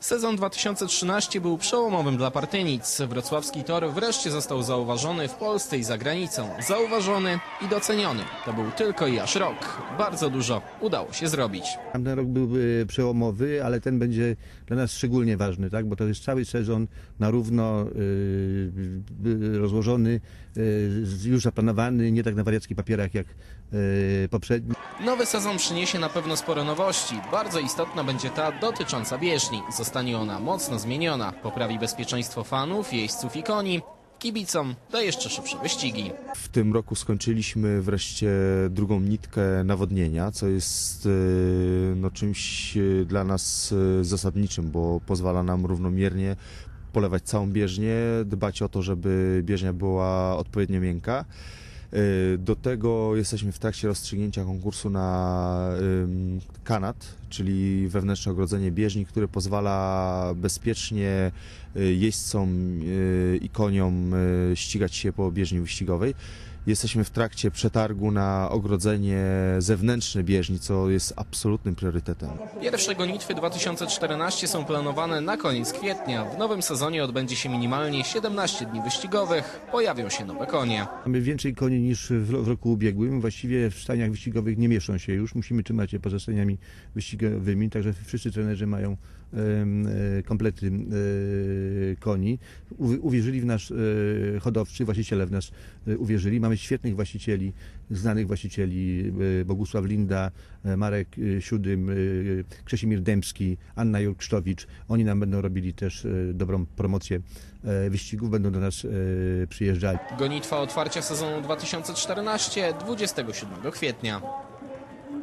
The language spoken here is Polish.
Sezon 2013 był przełomowym dla Partynic. Wrocławski tor wreszcie został zauważony w Polsce i za granicą. Zauważony i doceniony. To był tylko i aż rok. Bardzo dużo udało się zrobić. Tamten rok był e, przełomowy, ale ten będzie dla nas szczególnie ważny, tak? bo to jest cały sezon na równo e, e, rozłożony, z- już zaplanowany, nie tak na wariackich papierach jak e, poprzedni. Nowy sezon przyniesie na pewno sporo nowości. Bardzo istotna będzie ta dotycząca bieżni. Zostanie ona mocno zmieniona. Poprawi bezpieczeństwo fanów, jeźdźców i koni. Kibicom da jeszcze szybsze wyścigi. W tym roku skończyliśmy wreszcie drugą nitkę nawodnienia, co jest e, no, czymś e, dla nas e, zasadniczym, bo pozwala nam równomiernie polewać całą bieżnię, dbać o to, żeby bieżnia była odpowiednio miękka. E, Do tego jesteśmy w trakcie rozstrzygnięcia konkursu na kanat, czyli wewnętrzne ogrodzenie bieżni, które pozwala bezpiecznie y, jeźdźcom y, i koniom y, ścigać się po bieżni wyścigowej. Jesteśmy w trakcie przetargu na ogrodzenie zewnętrzne bieżni, co jest absolutnym priorytetem. Pierwsze gonitwy 2014 są planowane na koniec kwietnia. W nowym sezonie odbędzie się minimalnie 17 dni wyścigowych. Pojawią się nowe konie. Mamy więcej koni niż w, roku ubiegłym. Właściwie w staniach wyścigowych nie mieszczą się już. Musimy trzymać je poza staniami wyścigowymi, także wszyscy trenerzy mają e, komplety e, koni. Uwierzyli w nas e, hodowcy, właściciele w nas uwierzyli. Mamy świetnych właścicieli, znanych właścicieli, e, Bogusław Linda, e, Marek e, Siódym, Krzesimir Dębski, Anna Jurksztowicz. Oni nam będą robili też dobrą promocję wyścigów, będą do nas przyjeżdżali. Gonitwa otwarcia sezonu 2014 27 kwietnia.